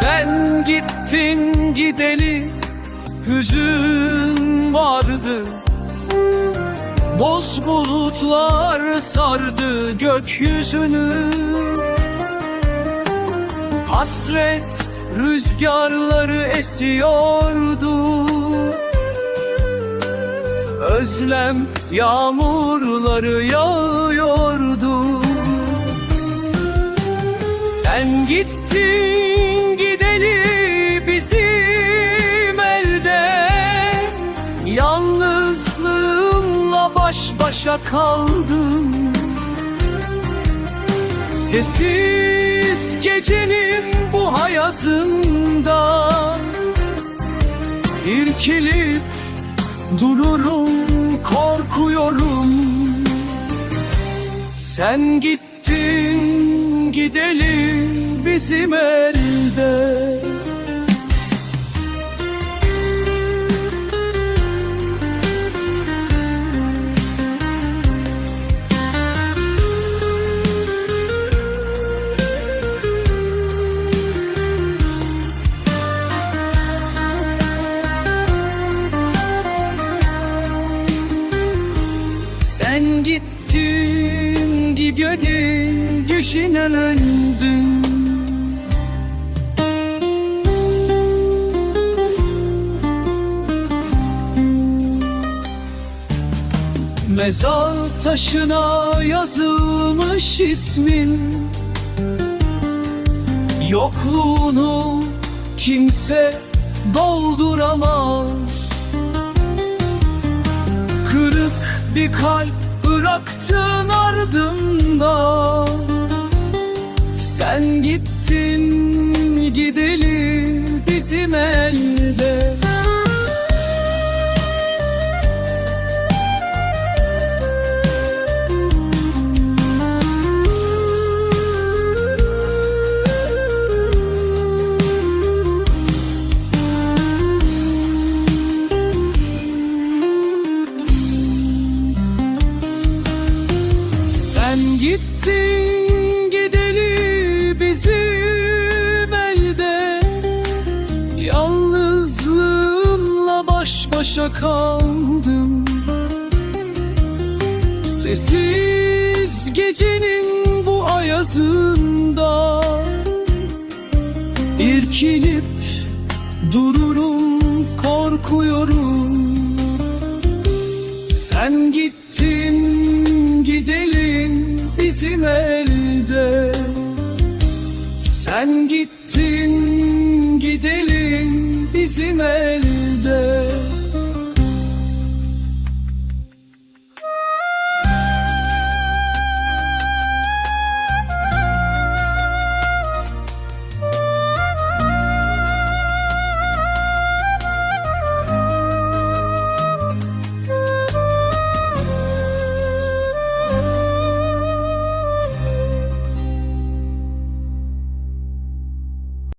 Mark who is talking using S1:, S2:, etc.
S1: Sen gittin gideli hüzün vardı. Boz bulutlar sardı gökyüzünü. Hasret rüzgarları esiyordu. Özlem yağmurları yağıyordu. Sen gittin başa kaldım. Sessiz gecenin bu hayasında İrkilip dururum korkuyorum. Sen gittin gideli bizim elde gittin gidiyordun düşünelendin Mezar taşına yazılmış ismin. Yokluğunu kimse dolduramaz. Kırık bir kalp bıraktın ardında Sen gittin gideli bizim elde gittin gideli bizim elde Yalnızlığımla baş başa kaldım. Sessiz gecenin bu ayazında İrkilip dururum korkuyorum. Sen gittin elde Sen gittin gidelim bizim elde